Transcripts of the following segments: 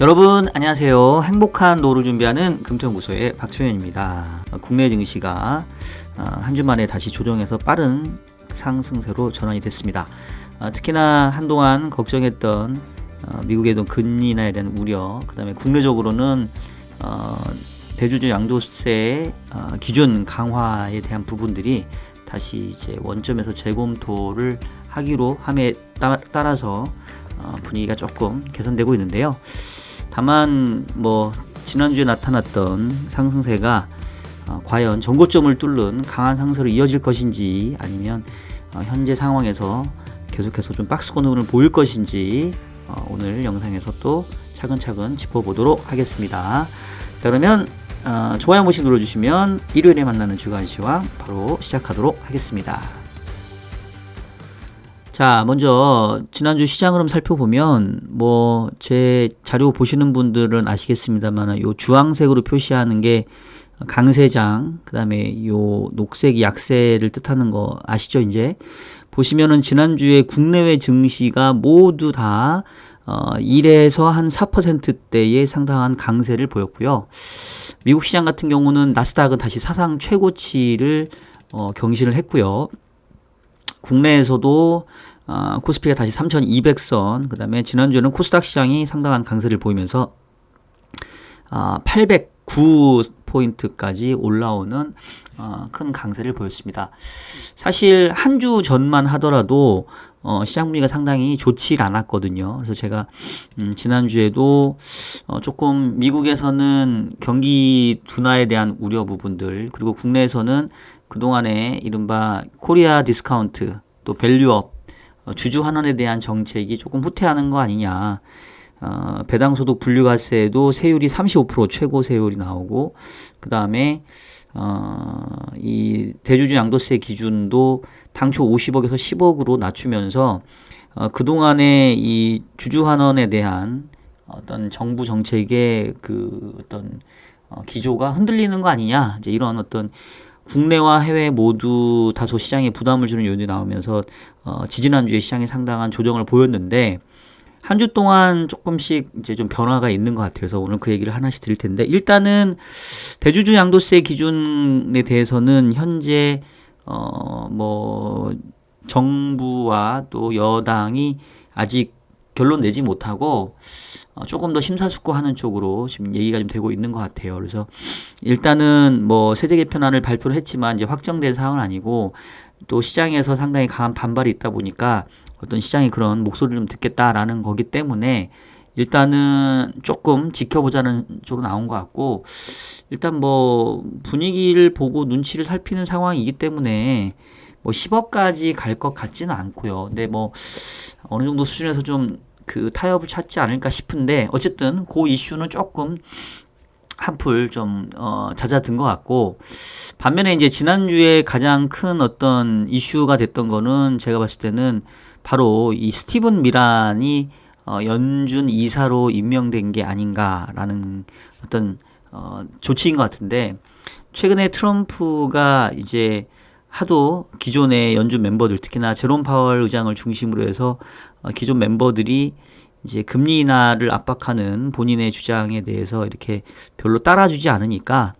여러분 안녕하세요. 행복한 노후를 준비하는 금토연구소의 박초연입니다. 어, 국내 증시가 어, 한주 만에 다시 조정해서 빠른 상승세로 전환이 됐습니다. 어, 특히나 한동안 걱정했던 어, 미국의 돈 금리 인하에 대한 우려, 그 다음에 국내적으로는 어, 대주주 양도세 어, 기준 강화에 대한 부분들이 다시 이제 원점에서 재검토를 하기로 함에 따, 따라서 어, 분위기가 조금 개선되고 있는데요. 다만 뭐 지난주에 나타났던 상승세가 어, 과연 전고점을 뚫는 강한 상승으로 이어질 것인지 아니면 어, 현재 상황에서 계속해서 좀 박스권을 보일 것인지 어, 오늘 영상에서 또 차근차근 짚어보도록 하겠습니다. 자 그러면 어, 좋아요 한 번씩 눌러주시면 일요일에 만나는 주간 시황 바로 시작하도록 하겠습니다. 자, 먼저 지난주 시장 흐름 살펴보면 뭐 제 자료 보시는 분들은 아시겠습니다만 요 주황색으로 표시하는 게 강세장, 그다음에 요 녹색 약세를 뜻하는 거 아시죠, 이제? 보시면은 지난주에 국내외 증시가 모두 다 어, 1에서 한 4%대의 상당한 강세를 보였고요. 미국 시장 같은 경우는 나스닥은 다시 사상 최고치를 어, 경신을 했고요. 국내에서도 어, 코스피가 다시 3,200선, 그 다음에 지난주에는 코스닥 시장이 상당한 강세를 보이면서 어, 809포인트까지 올라오는 어, 큰 강세를 보였습니다. 사실 한 주 전만 하더라도 어, 시장 분위기가 상당히 좋지 않았거든요. 그래서 제가 음, 지난주에도 어, 조금 미국에서는 경기 둔화에 대한 우려 부분들 그리고 국내에서는 그동안에 이른바 코리아 디스카운트 또 밸류업 어, 주주 환원에 대한 정책이 조금 후퇴하는 거 아니냐. 어, 배당소득 분류가세도 세율이 35% 최고 세율이 나오고 그 다음에 어, 이 대주주 양도세 기준도 당초 50억에서 10억으로 낮추면서 어, 그동안의 이 주주 환원에 대한 어떤 정부 정책의 그 어떤 어, 기조가 흔들리는 거 아니냐 이제 이런 어떤 국내와 해외 모두 다소 시장에 부담을 주는 요인이 나오면서 어, 지지난주에 시장이 상당한 조정을 보였는데 한 주 동안 조금씩 이제 좀 변화가 있는 것 같아서 오늘 그 얘기를 하나씩 드릴 텐데 일단은 대주주 양도세 기준에 대해서는 현재 어뭐 정부와 또 여당이 아직 결론 내지 못하고 어, 조금 더 심사숙고하는 쪽으로 지금 얘기가 좀 되고 있는 것 같아요. 그래서 일단은 뭐 세제 개편안을 발표를 했지만 이제 확정된 사항은 아니고 또 시장에서 상당히 강한 반발이 있다 보니까 어떤 시장이 그런 목소리를 좀 듣겠다라는 거기 때문에 일단은 조금 지켜보자는 쪽으로 나온 것 같고 일단 뭐 분위기를 보고 눈치를 살피는 상황이기 때문에 뭐 10억까지 갈 것 같지는 않고요. 근데 뭐 어느 정도 수준에서 좀 그 타협을 찾지 않을까 싶은데 어쨌든 그 이슈는 조금 한풀 좀 어, 잦아든 것 같고 반면에 이제 지난주에 가장 큰 어떤 이슈가 됐던 거는 제가 봤을 때는 바로 이 스티븐 미란이 어, 연준 이사로 임명된 게 아닌가라는 어떤 어, 조치인 것 같은데 최근에 트럼프가 이제 하도 기존의 연준 멤버들 특히나 제롬 파월 의장을 중심으로 해서 어, 기존 멤버들이 이제 금리 인하를 압박하는 본인의 주장에 대해서 이렇게 별로 따라주지 않으니까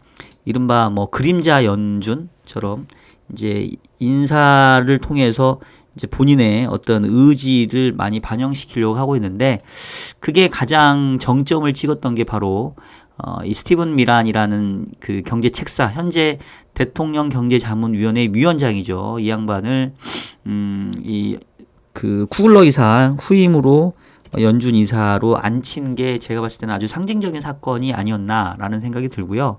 이른바 뭐 그림자 연준처럼 이제 인사를 통해서 이제 본인의 어떤 의지를 많이 반영시키려고 하고 있는데 그게 가장 정점을 찍었던 게 바로 어, 이 스티븐 미란이라는 그 경제 책사 현재 대통령 경제자문위원회 위원장이죠. 이 양반을 음, 이 그 쿠글러 이사 후임으로 연준 이사로 앉힌 게 제가 봤을 때는 아주 상징적인 사건이 아니었나라는 생각이 들고요.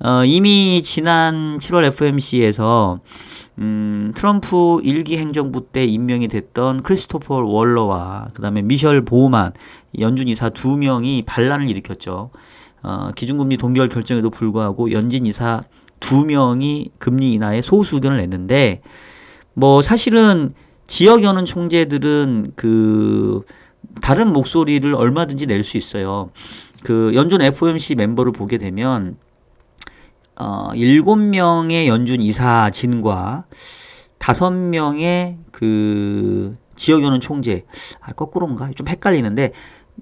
어, 이미 지난 7월 FMC에서 음, 트럼프 일기 행정부 때 임명이 됐던 크리스토퍼 월러와 그다음에 미셸 보우만 연준 이사 두 명이 반란을 일으켰죠. 어, 기준금리 동결 결정에도 불구하고 연진 이사 두 명이 금리 인하에 소수 의견을 냈는데 뭐 사실은 지역 연은 총재들은 그 다른 목소리를 얼마든지 낼 수 있어요. 그 연준 FOMC 멤버를 보게 되면 어, 7명의 연준 이사진과 5명의 그 지역 연은 총재, 아, 거꾸로인가? 좀 헷갈리는데,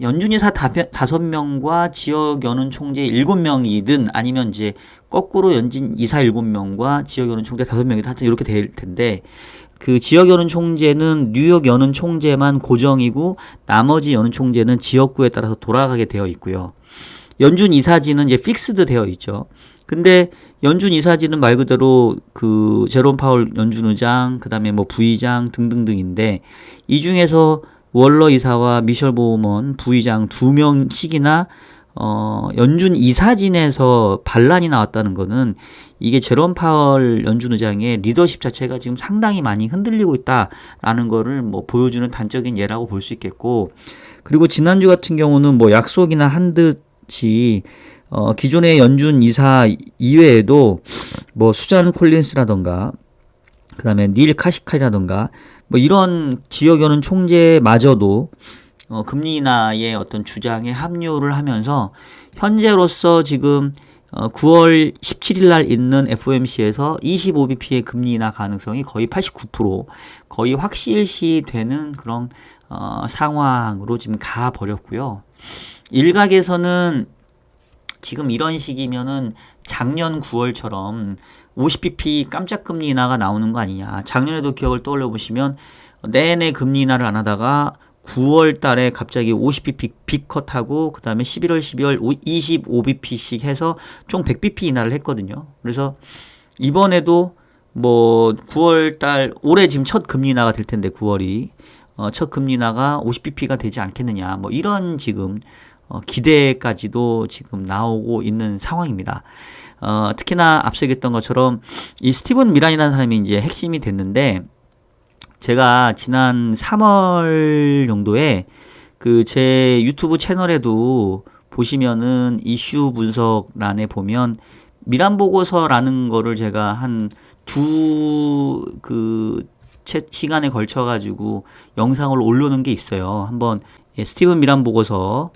연준이사 다- 다섯 명과 지역 연은 총재 일곱 명이든 아니면 이제 거꾸로 연진 이사 일곱 명과 지역 연은 총재 다섯 명이든 하여튼 이렇게 될 텐데 그 지역 연은 총재는 뉴욕 연은 총재만 고정이고 나머지 연은 총재는 지역구에 따라서 돌아가게 되어 있고요. 연준 이사지는 이제 픽스드 되어 있죠. 근데 연준 이사지는 말 그대로 그 제롬 파월 연준 의장, 그다음에 뭐 부의장 등등등인데 이 중에서 월러 이사와 미셸 보먼 부의장 두 명씩이나 어 연준 이사진에서 반란이 나왔다는 거는 이게 제롬 파월 연준 의장의 리더십 자체가 지금 상당히 많이 흔들리고 있다라는 거를 뭐 보여주는 단적인 예라고 볼 수 있겠고 그리고 지난주 같은 경우는 뭐 약속이나 한 듯이 어 기존의 연준 이사 이외에도 뭐 수잔 콜린스라던가 그 다음에 닐 카시칼이라던가 뭐 이런 지역 연은 총재마저도 어, 금리 인하의 어떤 주장에 합류를 하면서 현재로서 지금 어, 9월 17일 날 있는 FOMC에서 25bp의 금리 인하 가능성이 거의 89% 거의 확실시 되는 그런 어, 상황으로 지금 가 버렸고요. 일각에서는 지금 이런 시기면은 작년 9월처럼 50bp 깜짝 금리 인하가 나오는 거 아니냐. 작년에도 기억을 떠올려 보시면 내내 금리 인하를 안 하다가 9월 달에 갑자기 50bp 빅컷하고 그다음에 11월, 12월 25bp씩 해서 총 100bp 인하를 했거든요. 그래서 이번에도 뭐 9월 달 올해 지금 첫 금리 인하가 될 텐데 9월이 어, 첫 금리 인하가 50bp가 되지 않겠느냐. 뭐 이런 지금 어, 기대까지도 지금 나오고 있는 상황입니다. 어, 특히나 앞서 얘기했던 것처럼 이 스티븐 미란이라는 사람이 이제 핵심이 됐는데 제가 지난 3월 정도에 그 제 유튜브 채널에도 보시면은 이슈 분석란에 보면 미란 보고서라는 거를 제가 한 두그 시간에 걸쳐 가지고 영상을 올려놓은 게 있어요. 한번 예, 스티븐 미란 보고서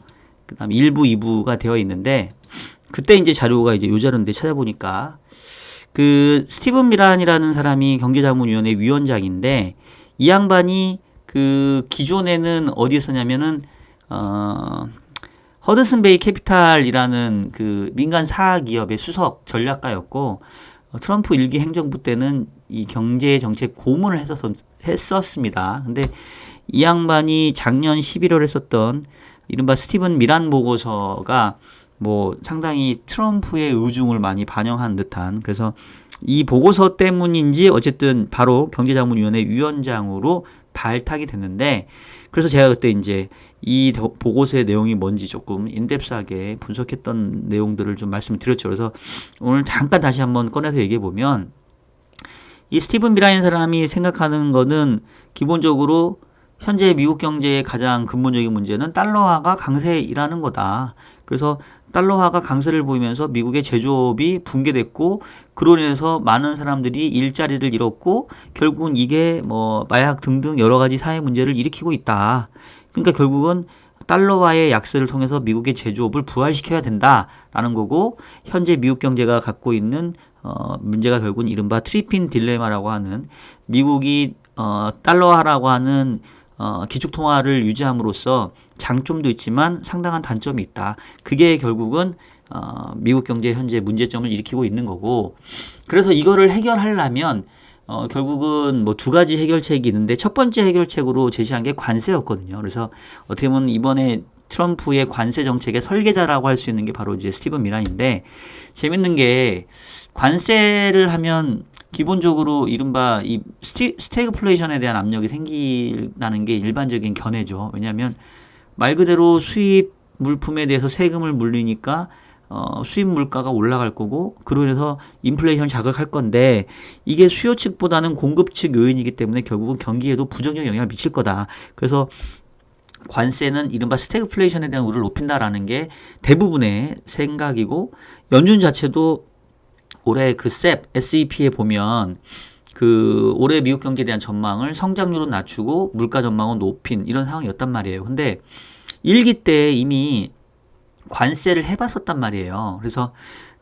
그다음 1부, 2부가 되어 있는데 그때 이제 자료가 이제 요 자료인데 찾아보니까 그 스티븐 미란이라는 사람이 경제자문위원회 위원장인데 이 양반이 그 기존에는 어디에 서냐면은 어 허드슨 베이 캐피탈이라는 그 민간 사하 기업의 수석 전략가였고 어, 트럼프 일기 행정부 때는 이 경제 정책 고문을 했었, 했었습니다. 근데 이 양반이 작년 11월에 썼던 이른바 스티븐 미란 보고서가 뭐 상당히 트럼프의 의중을 많이 반영한 듯한 그래서 이 보고서 때문인지 어쨌든 바로 경제자문위원회 위원장으로 발탁이 됐는데 그래서 제가 그때 이제 이 보고서의 내용이 뭔지 조금 인덱스하게 분석했던 내용들을 좀 말씀드렸죠. 그래서 오늘 잠깐 다시 한번 꺼내서 얘기해 보면 이 스티븐 미라인 사람이 생각하는 거는 기본적으로 현재 미국 경제의 가장 근본적인 문제는 달러화가 강세이라는 거다. 그래서 달러화가 강세를 보이면서 미국의 제조업이 붕괴됐고 그로 인해서 많은 사람들이 일자리를 잃었고 결국은 이게 뭐 마약 등등 여러 가지 사회 문제를 일으키고 있다. 그러니까 결국은 달러화의 약세를 통해서 미국의 제조업을 부활시켜야 된다라는 거고 현재 미국 경제가 갖고 있는 어 문제가 결국은 이른바 트리핀 딜레마라고 하는 미국이 어 달러화라고 하는 어, 기축 통화를 유지함으로써 장점도 있지만 상당한 단점이 있다. 그게 결국은 어, 미국 경제 현재 문제점을 일으키고 있는 거고 그래서 이거를 해결하려면 어, 결국은 뭐 두 가지 해결책이 있는데 첫 번째 해결책으로 제시한 게 관세였거든요. 그래서 어떻게 보면 이번에 트럼프의 관세 정책의 설계자라고 할 수 있는 게 바로 이제 스티븐 미란인데 재밌는 게 관세를 하면 기본적으로 이른바 이 스티, 스태그플레이션에 대한 압력이 생긴다는 게 일반적인 견해죠. 왜냐하면 말 그대로 수입 물품에 대해서 세금을 물리니까 어, 수입 물가가 올라갈 거고 그로 인해서 인플레이션을 자극할 건데 이게 수요 측보다는 공급 측 요인이기 때문에 결국은 경기에도 부정적 영향을 미칠 거다. 그래서 관세는 이른바 스태그플레이션에 대한 우려를 높인다라는 게 대부분의 생각이고 연준 자체도 올해 그 SEP, SEP에 보면 그 올해 미국 경제에 대한 전망을 성장률은 낮추고 물가 전망은 높인 이런 상황이었단 말이에요. 근데 일기 때 이미 관세를 해봤었단 말이에요. 그래서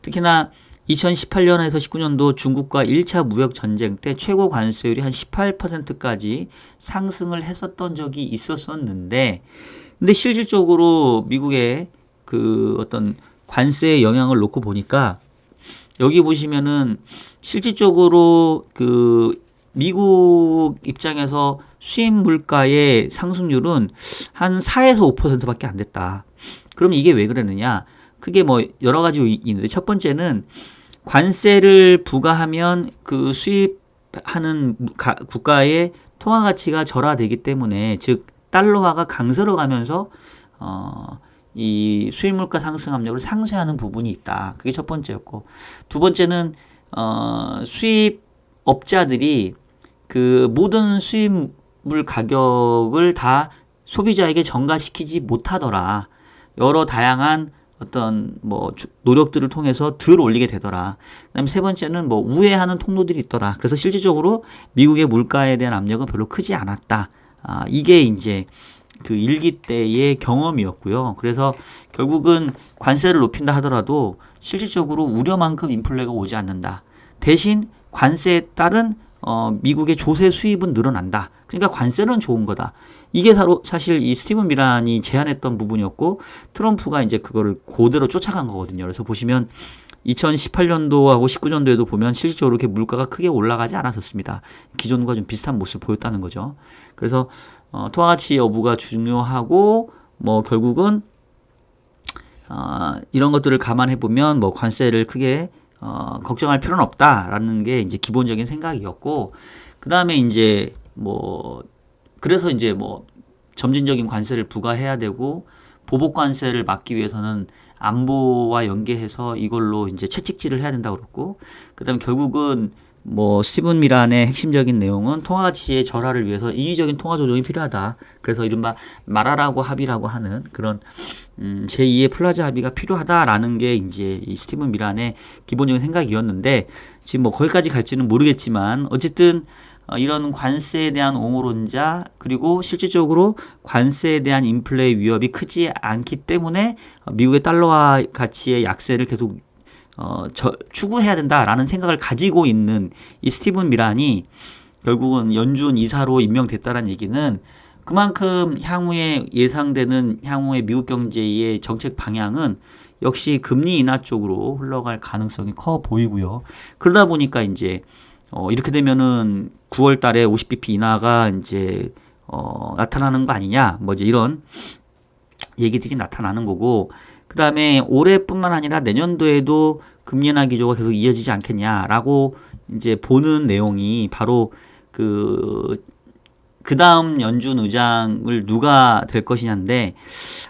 특히나 2018년에서 19년도 중국과 1차 무역 전쟁 때 최고 관세율이 한 18%까지 상승을 했었던 적이 있었었는데 근데 실질적으로 미국의 그 어떤 관세의 영향을 놓고 보니까 여기 보시면은 실질적으로 그 미국 입장에서 수입 물가의 상승률은 한 4에서 5%밖에 안 됐다. 그럼 이게 왜 그랬느냐? 그게 뭐 여러 가지 있는데 첫 번째는 관세를 부과하면 그 수입하는 가, 국가의 통화 가치가 절하되기 때문에 즉 달러화가 강세로 가면서 어, 이 수입 물가 상승 압력을 상쇄하는 부분이 있다. 그게 첫 번째였고 두 번째는 어, 수입 업자들이 그 모든 수입물 가격을 다 소비자에게 전가시키지 못하더라. 여러 다양한 어떤 뭐 노력들을 통해서 덜 올리게 되더라. 그다음에 세 번째는 뭐 우회하는 통로들이 있더라. 그래서 실질적으로 미국의 물가에 대한 압력은 별로 크지 않았다. 아, 이게 이제 그 일기 때의 경험이었고요. 그래서 결국은 관세를 높인다 하더라도 실질적으로 우려만큼 인플레가 오지 않는다. 대신 관세에 따른 어, 미국의 조세 수입은 늘어난다. 그러니까 관세는 좋은 거다. 이게 바로 사실 이 스티븐 미란이 제안했던 부분이었고 트럼프가 이제 그거를 그대로 쫓아간 거거든요. 그래서 보시면 2018년도하고 19년도에도 보면 실질적으로 이렇게 물가가 크게 올라가지 않았었습니다. 기존과 좀 비슷한 모습을 보였다는 거죠. 그래서 어, 통화가치 여부가 중요하고 뭐 결국은 어, 이런 것들을 감안해 보면 뭐 관세를 크게 어, 걱정할 필요는 없다라는 게 이제 기본적인 생각이었고 그 다음에 이제 뭐 그래서 이제 뭐 점진적인 관세를 부과해야 되고 보복 관세를 막기 위해서는 안보와 연계해서 이걸로 이제 채찍질을 해야 된다고 그랬고 그다음에 결국은 뭐 스티븐 미란의 핵심적인 내용은 통화 가치의 절하를 위해서 인위적인 통화 조정이 필요하다. 그래서 이른바 말하라고 합의라고 하는 그런 음 제2의 플라자 합의가 필요하다라는 게 이제 이 스티븐 미란의 기본적인 생각이었는데 지금 뭐 거기까지 갈지는 모르겠지만 어쨌든 어, 이런 관세에 대한 옹호론자 그리고 실질적으로 관세에 대한 인플레 위협이 크지 않기 때문에 미국의 달러화 가치의 약세를 계속 어, 저, 추구해야 된다라는 생각을 가지고 있는 이 스티븐 미란이 결국은 연준 이사로 임명됐다라는 얘기는 그만큼 향후에 예상되는 향후의 미국 경제의 정책 방향은 역시 금리 인하 쪽으로 흘러갈 가능성이 커 보이고요. 그러다 보니까 이제 어, 이렇게 되면은 9월 달에 50bp 인하가 이제 어, 나타나는 거 아니냐, 뭐 이제 이런 얘기들이 나타나는 거고, 그 다음에 올해뿐만 아니라 내년도에도 금리 인하 기조가 계속 이어지지 않겠냐라고 이제 보는 내용이 바로 그, 그 다음 연준 의장을 누가 될 것이냐인데,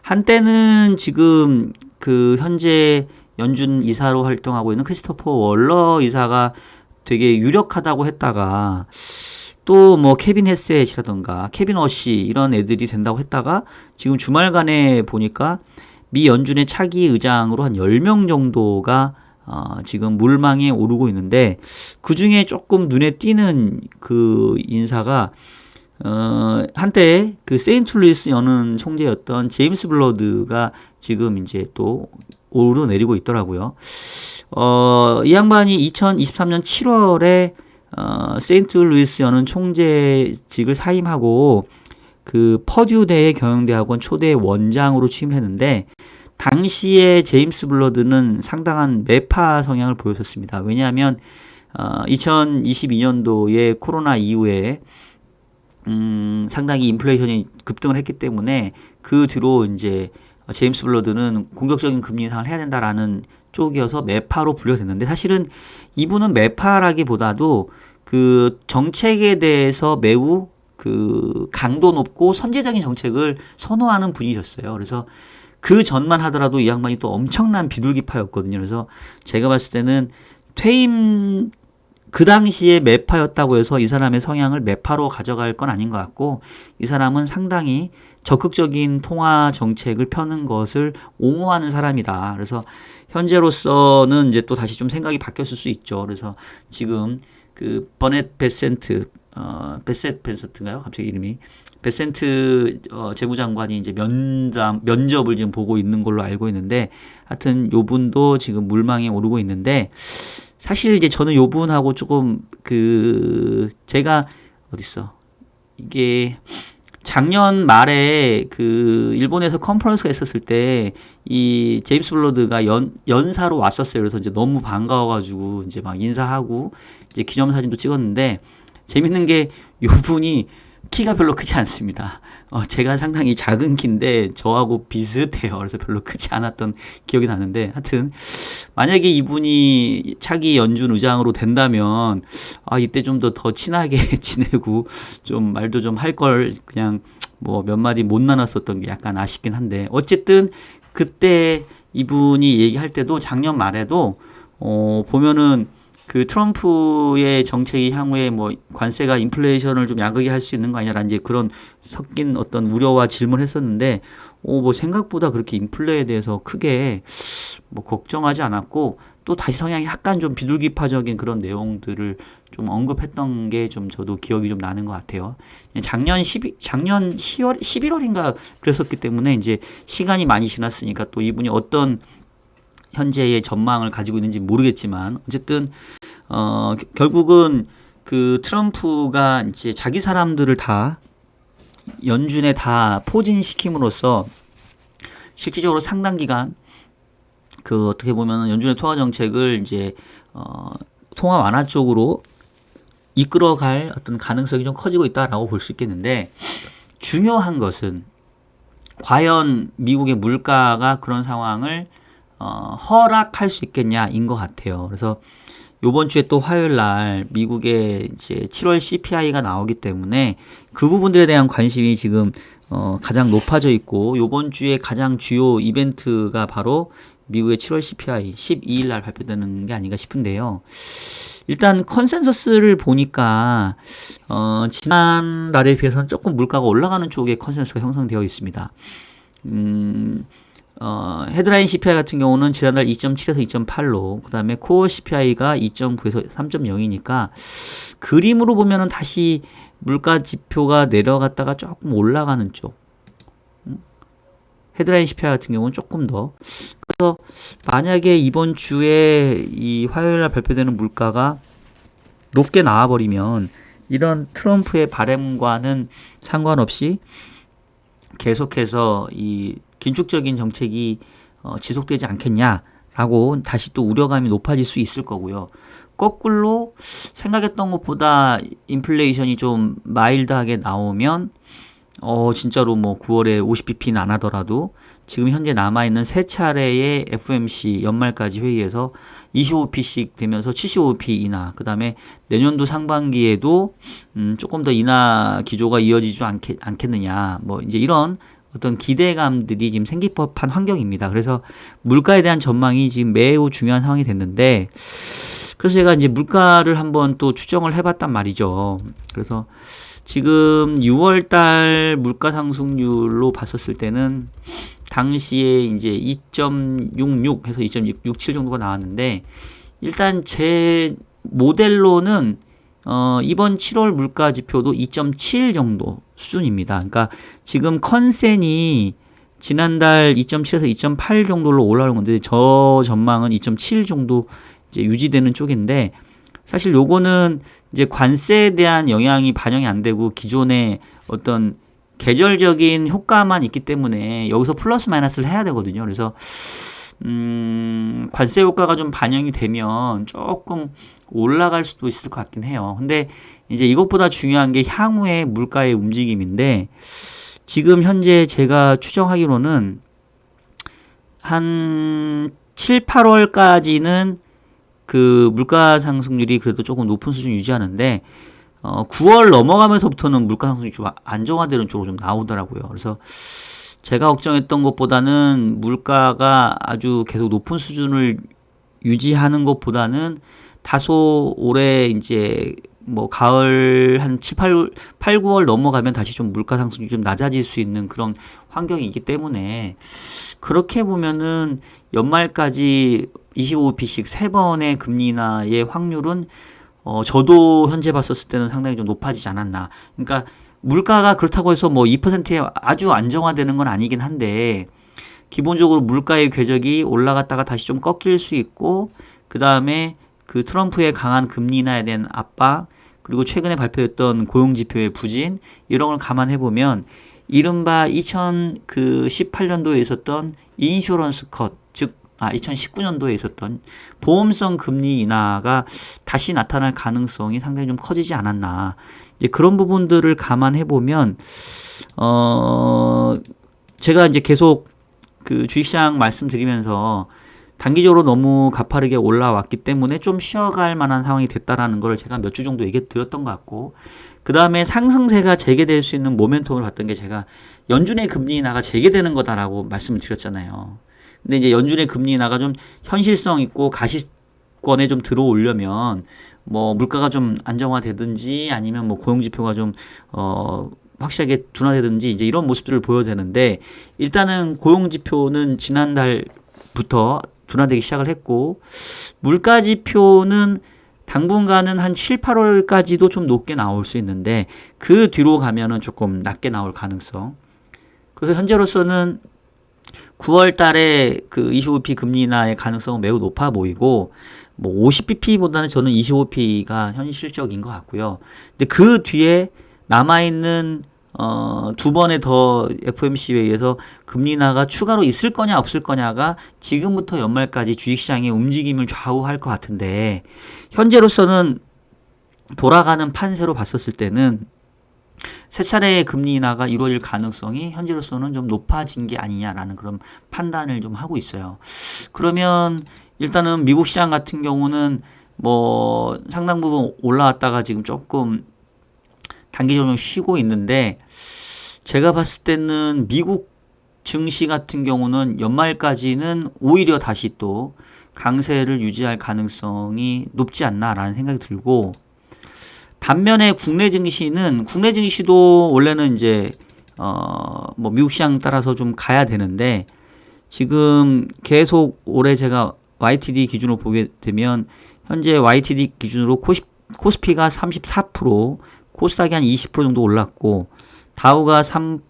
한때는 지금 그 현재 연준 이사로 활동하고 있는 크리스토퍼 월러 이사가 되게 유력하다고 했다가 또 뭐 케빈 헤셋이라던가 케빈 어시 이런 애들이 된다고 했다가 지금 주말간에 보니까 미 연준의 차기 의장으로 한 10명 정도가 어, 지금 물망에 오르고 있는데 그 중에 조금 눈에 띄는 그 인사가 어, 한때 그 세인트루이스 연은 총재였던 제임스 블러드가 지금 이제 또 오르내리고 있더라고요. 어, 이 양반이 2023년 7월에 어, 세인트 루이스 연은 총재직을 사임하고 그 퍼듀대의 경영대학원 초대 원장으로 취임했는데 당시에 제임스 블러드는 상당한 매파 성향을 보였었습니다. 왜냐하면 어, 2022년도에 코로나 이후에 음, 상당히 인플레이션이 급등을 했기 때문에 그 뒤로 이제 제임스 블러드는 공격적인 금리 인상을 해야 된다라는 쪽이어서 매파로 분류됐는데 사실은 이분은 매파라기보다도 그 정책에 대해서 매우 그 강도 높고 선제적인 정책을 선호하는 분이셨어요. 그래서 그 전만 하더라도 이 양반이 또 엄청난 비둘기파였거든요. 그래서 제가 봤을 때는 퇴임 그 당시에 매파였다고 해서 이 사람의 성향을 매파로 가져갈 건 아닌 것 같고 이 사람은 상당히 적극적인 통화 정책을 펴는 것을 옹호하는 사람이다. 그래서 현재로서는 이제 또 다시 좀 생각이 바뀌었을 수 있죠. 그래서 지금 그 버넷 베센트 어, 베셋 벤서트인가요? 갑자기 이름이 베센트 어, 재무장관이 이제 면담 면접을 지금 보고 있는 걸로 알고 있는데 하여튼 요 분도 지금 물망에 오르고 있는데 사실 이제 저는 요 분하고 조금 그 제가 어딨어 이게 작년 말에 그 일본에서 컨퍼런스가 있었을 때 이 제임스 블러드가 연 연사로 왔었어요. 그래서 이제 너무 반가워가지고 이제 막 인사하고 이제 기념 사진도 찍었는데 재밌는 게 요 분이 키가 별로 크지 않습니다. 어, 제가 상당히 작은 키인데 저하고 비슷해요. 그래서 별로 크지 않았던 기억이 나는데 하여튼 만약에 이분이 차기 연준 의장으로 된다면 아 이때 좀 더더 친하게 지내고 좀 말도 좀 할 걸 그냥 뭐 몇 마디 못 나눴었던 게 약간 아쉽긴 한데 어쨌든 그때 이분이 얘기할 때도 작년 말에도 어 보면은 그 트럼프의 정책이 향후에 뭐 관세가 인플레이션을 좀 야극게 할수 있는 거 아니냐라는 이제 그런 섞인 어떤 우려와 질문을 했었는데 어뭐 생각보다 그렇게 인플레에 대해서 크게 뭐 걱정하지 않았고 또 다시 성향이 약간 좀 비둘기파적인 그런 내용들을 좀 언급했던 게 좀 저도 기억이 좀 나는 것 같아요. 작년 12, 작년 10월, 11월인가 그랬었기 때문에 이제 시간이 많이 지났으니까 또 이분이 어떤 현재의 전망을 가지고 있는지 모르겠지만 어쨌든 어 결국은 그 트럼프가 이제 자기 사람들을 다 연준에 다 포진시킴으로써 실질적으로 상당 기간 그 어떻게 보면 연준의 통화 정책을 이제 어 통화 완화 쪽으로 이끌어갈 어떤 가능성이 좀 커지고 있다라고 볼 수 있겠는데 중요한 것은 과연 미국의 물가가 그런 상황을 어, 허락할 수 있겠냐인 것 같아요. 그래서 요번 주에 또 화요일 날 미국의 이제 7월 CPI가 나오기 때문에 그 부분들에 대한 관심이 지금 어, 가장 높아져 있고 요번 주에 가장 주요 이벤트가 바로 미국의 7월 CPI 12일 날 발표되는 게 아닌가 싶은데요. 일단 컨센서스를 보니까 어, 지난달에 비해서는 조금 물가가 올라가는 쪽에 컨센서스가 형성되어 있습니다. 음, 어, 헤드라인 CPI 같은 경우는 지난달 2.7에서 2.8로, 그 다음에 코어 CPI가 2.9에서 3.0이니까, 그림으로 보면은 다시 물가 지표가 내려갔다가 조금 올라가는 쪽. 음? 헤드라인 CPI 같은 경우는 조금 더. 그래서 만약에 이번 주에 이 화요일 날 발표되는 물가가 높게 나와버리면 이런 트럼프의 바램과는 상관없이 계속해서 이 긴축적인 정책이 어, 지속되지 않겠냐라고 다시 또 우려감이 높아질 수 있을 거고요. 거꾸로 생각했던 것보다 인플레이션이 좀 마일드하게 나오면 어 진짜로 뭐 9월에 50bp는 안 하더라도 지금 현재 남아 있는 세 차례의 FOMC 연말까지 회의에서 25p씩 되면서 75p 인하, 그 다음에 내년도 상반기에도 음 조금 더 인하 기조가 이어지지 않겠, 않겠느냐, 뭐 이제 이런 어떤 기대감들이 지금 생길 법한 환경입니다. 그래서 물가에 대한 전망이 지금 매우 중요한 상황이 됐는데, 그래서 제가 이제 물가를 한번 또 추정을 해봤단 말이죠. 그래서 지금 6월달 물가 상승률로 봤었을 때는 당시에 이제 2.66 해서 2.67 정도가 나왔는데 일단 제 모델로는 어, 이번 7월 물가 지표도 2.7 정도 수준입니다. 그러니까 지금 컨센이 지난달 2.7에서 2.8 정도로 올라오는 건데 저 전망은 2.7 정도 이제 유지되는 쪽인데 사실 요거는 이제 관세에 대한 영향이 반영이 안 되고 기존의 어떤 계절적인 효과만 있기 때문에 여기서 플러스 마이너스를 해야 되거든요. 그래서 음, 관세 효과가 좀 반영이 되면 조금 올라갈 수도 있을 것 같긴 해요. 근데 이제 이것보다 중요한 게 향후의 물가의 움직임인데 지금 현재 제가 추정하기로는 한 7, 8월까지는 그 물가 상승률이 그래도 조금 높은 수준 유지하는데 어 9월 넘어가면서부터는 물가 상승이 좀 안정화되는 쪽으로 좀 나오더라고요. 그래서 제가 걱정했던 것보다는 물가가 아주 계속 높은 수준을 유지하는 것보다는 다소 올해 이제 뭐 가을 한 7, 8, 8 9월 넘어가면 다시 좀 물가 상승이 좀 낮아질 수 있는 그런 환경이기 때문에 그렇게 보면은 연말까지 25bp씩 세 번의 금리 인하의 확률은 어, 저도 현재 봤었을 때는 상당히 좀 높아지지 않았나. 그러니까 물가가 그렇다고 해서 뭐 2%에 아주 안정화되는 건 아니긴 한데 기본적으로 물가의 궤적이 올라갔다가 다시 좀 꺾일 수 있고 그 다음에 그 트럼프의 강한 금리 인하에 대한 압박 그리고 최근에 발표했던 고용 지표의 부진 이런 걸 감안해 보면 이른바 2018년도에 있었던 인슈런스 컷, 즉, 아, 2019년도에 있었던 보험성 금리 인하가 다시 나타날 가능성이 상당히 좀 커지지 않았나. 이제 그런 부분들을 감안해 보면, 어, 제가 이제 계속 그 주식시장 말씀드리면서 단기적으로 너무 가파르게 올라왔기 때문에 좀 쉬어갈 만한 상황이 됐다라는 걸 제가 몇 주 정도 얘기 드렸던 것 같고 그 다음에 상승세가 재개될 수 있는 모멘텀을 봤던 게 제가 연준의 금리 인하가 재개되는 거다라고 말씀을 드렸잖아요. 근데 이제 연준의 금리 인하가 좀 현실성 있고 가시권에 좀 들어오려면 뭐 물가가 좀 안정화되든지 아니면 뭐 고용 지표가 좀어 확실하게 둔화되든지 이제 이런 모습들을 보여야 되는데 일단은 고용 지표는 지난달부터 둔화되기 시작을 했고 물가 지표는 당분간은 한 7, 8월까지도 좀 높게 나올 수 있는데 그 뒤로 가면은 조금 낮게 나올 가능성. 그래서 현재로서는 9월 달에 그 25p 금리 인하의 가능성은 매우 높아 보이고 뭐 50bp보다는 저는 25p가 현실적인 것 같고요. 근데 그 뒤에 남아 있는 어, 두 번에 더 FOMC에 의해서 금리 인하가 추가로 있을 거냐 없을 거냐가 지금부터 연말까지 주식시장의 움직임을 좌우할 것 같은데 현재로서는 돌아가는 판세로 봤었을 때는 세 차례의 금리 인하가 이루어질 가능성이 현재로서는 좀 높아진 게 아니냐라는 그런 판단을 좀 하고 있어요. 그러면 일단은 미국 시장 같은 경우는 뭐 상당 부분 올라왔다가 지금 조금 단기적으로 쉬고 있는데 제가 봤을 때는 미국 증시 같은 경우는 연말까지는 오히려 다시 또 강세를 유지할 가능성이 높지 않나라는 생각이 들고 반면에 국내 증시는 국내 증시도 원래는 이제 어뭐 미국 시장 따라서 좀 가야 되는데 지금 계속 올해 제가 YTD 기준으로 보게 되면 현재 YTD 기준으로 코시, 코스피가 34%, 코스닥이 한 20% 정도 올랐고 다우가 3%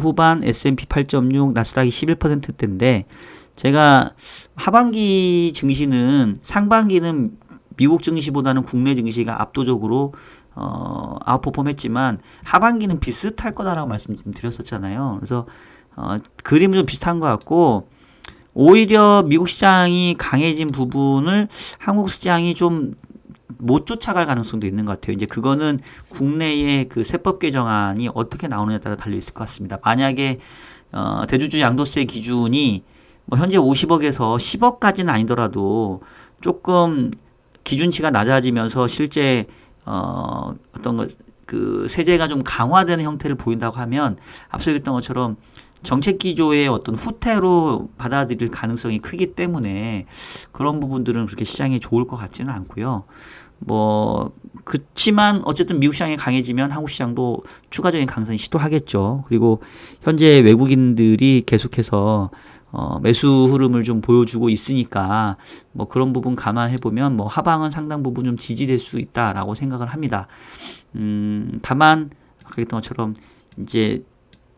후반, S&P 8.6, 나스닥이 11%대인데 제가 하반기 증시는 상반기는 미국 증시보다는 국내 증시가 압도적으로 어, 아웃퍼폼했지만 하반기는 비슷할 거다라고 말씀드렸었잖아요. 그래서 어, 그림은 좀 비슷한 것 같고 오히려 미국 시장이 강해진 부분을 한국 시장이 좀 못 쫓아갈 가능성도 있는 것 같아요. 이제 그거는 국내의 그 세법 개정안이 어떻게 나오느냐에 따라 달려 있을 것 같습니다. 만약에 어, 대주주 양도세 기준이 뭐 현재 50억에서 10억까지는 아니더라도 조금 기준치가 낮아지면서 실제 어 어떤 것그 세제가 좀 강화되는 형태를 보인다고 하면 앞서 얘기했던 것처럼 정책 기조의 어떤 후퇴로 받아들일 가능성이 크기 때문에 그런 부분들은 그렇게 시장에 좋을 것 같지는 않고요. 뭐 그렇지만 어쨌든 미국 시장이 강해지면 한국 시장도 추가적인 강성이 시도하겠죠. 그리고 현재 외국인들이 계속해서 어, 매수 흐름을 좀 보여주고 있으니까 뭐 그런 부분 감안해 보면 뭐 하방은 상당 부분 좀 지지될 수 있다라고 생각을 합니다. 음, 다만 아까 했던 것처럼 이제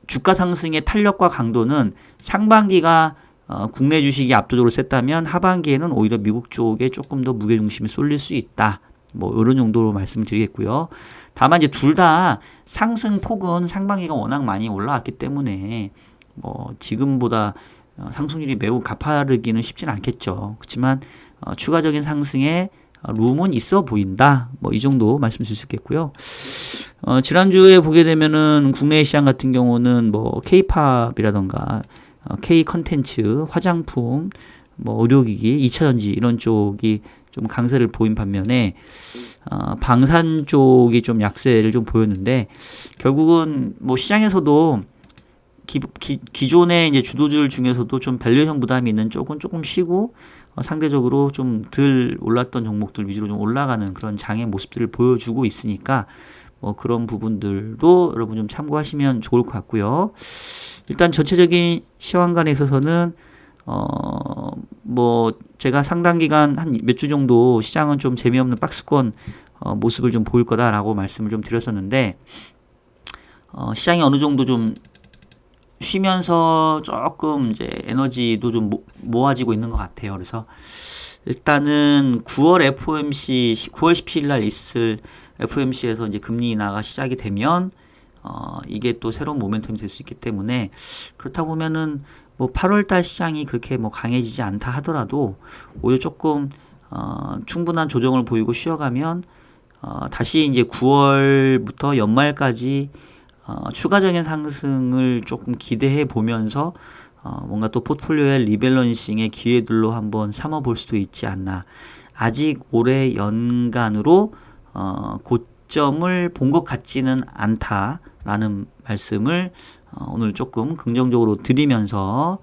주가 상승의 탄력과 강도는 상반기가 어, 국내 주식이 압도적으로 셌다면 하반기에는 오히려 미국 쪽에 조금 더 무게 중심이 쏠릴 수 있다. 뭐 이런 정도로 말씀을 드리겠고요. 다만 이제 둘 다 상승 폭은 상반기가 워낙 많이 올라왔기 때문에 뭐 지금보다 어, 상승률이 매우 가파르기는 쉽진 않겠죠. 그렇지만 어, 추가적인 상승에 룸은 있어 보인다. 뭐 이 정도 말씀드릴 수 있겠고요. 어, 지난주에 보게 되면은 국내 시장 같은 경우는 뭐 K-팝이라던가 어, K 컨텐츠, 화장품, 뭐 의료기기, 2차전지 이런 쪽이 좀 강세를 보인 반면에 어, 방산 쪽이 좀 약세를 좀 보였는데 결국은 뭐 시장에서도 기, 기, 기존의 이제 주도주들 중에서도 좀 밸류형 부담이 있는 쪽은 조금 쉬고 어, 상대적으로 좀 덜 올랐던 종목들 위주로 좀 올라가는 그런 장의 모습들을 보여주고 있으니까 뭐 그런 부분들도 여러분 좀 참고하시면 좋을 것 같고요. 일단 전체적인 시황관에 있어서는 어 뭐 제가 상당 기간 한 몇 주 정도 시장은 좀 재미없는 박스권 어, 모습을 좀 보일 거다라고 말씀을 좀 드렸었는데 어, 시장이 어느 정도 좀 쉬면서 조금 이제 에너지도 좀 모, 모아지고 있는 것 같아요. 그래서 일단은 9월 FOMC 9월 17일 날 있을 FOMC에서 이제 금리 인하가 시작이 되면 어, 이게 또 새로운 모멘텀이 될 수 있기 때문에 그렇다 보면은 뭐 8월 달 시장이 그렇게 뭐 강해지지 않다 하더라도 오히려 조금 어, 충분한 조정을 보이고 쉬어가면 어, 다시 이제 9월부터 연말까지 어, 추가적인 상승을 조금 기대해 보면서 어, 뭔가 또 포트폴리오의 리밸런싱의 기회들로 한번 삼아 볼 수도 있지 않나. 아직 올해 연간으로 어, 고점을 본 것 같지는 않다라는 말씀을 어, 오늘 조금 긍정적으로 드리면서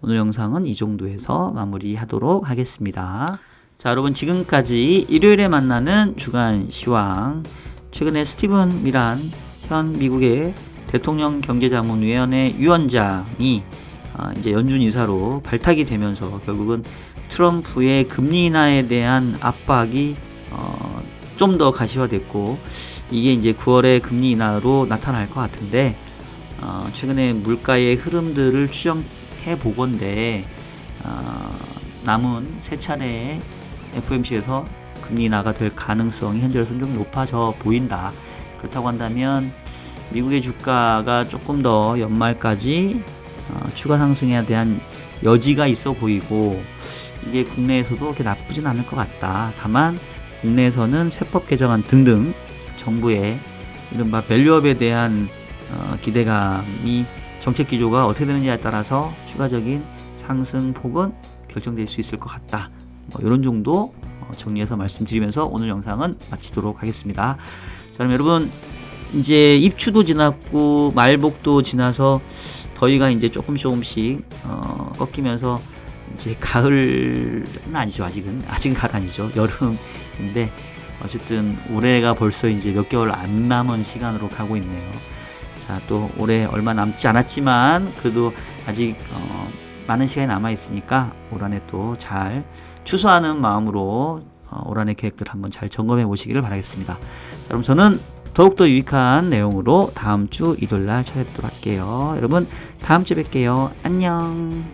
오늘 영상은 이 정도에서 마무리하도록 하겠습니다. 자, 여러분 지금까지 일요일에 만나는 주간 시황 최근에 스티븐 미란 현 미국의 대통령 경제자문위원회 위원장이 아, 이제 연준 이사로 발탁이 되면서 결국은 트럼프의 금리 인하에 대한 압박이 어, 좀 더 가시화됐고 이게 이제 9월에 금리 인하로 나타날 것 같은데 어, 최근에 물가의 흐름들을 추정해 보건데 어, 남은 세 차례의 FOMC에서 금리 인하가 될 가능성이 현재로서는 좀 높아져 보인다. 그렇다고 한다면 미국의 주가가 조금 더 연말까지 어, 추가 상승에 대한 여지가 있어 보이고 이게 국내에서도 그렇게 나쁘진 않을 것 같다. 다만 국내에서는 세법 개정안 등등 정부의 이른바 밸류업에 대한 어, 기대감이 정책 기조가 어떻게 되느냐에 따라서 추가적인 상승 폭은 결정될 수 있을 것 같다. 뭐 이런 정도 어, 정리해서 말씀드리면서 오늘 영상은 마치도록 하겠습니다. 자, 그럼 여러분 이제 입추도 지났고 말복도 지나서 더위가 이제 조금 조금씩 어, 꺾이면서 이제 가을은 아니죠 아직은 아직은 가을 아니죠 여름인데 어쨌든 올해가 벌써 이제 몇 개월 안 남은 시간으로 가고 있네요. 자 또 올해 얼마 남지 않았지만 그래도 아직 어, 많은 시간이 남아 있으니까 올 한해 또 잘 추수하는 마음으로 어, 올 한해 계획들 한번 잘 점검해 보시기를 바라겠습니다. 자, 그럼 저는 더욱더 유익한 내용으로 다음 주 일요일 날 찾아뵙도록 할게요. 여러분 다음 주에 뵐게요. 안녕.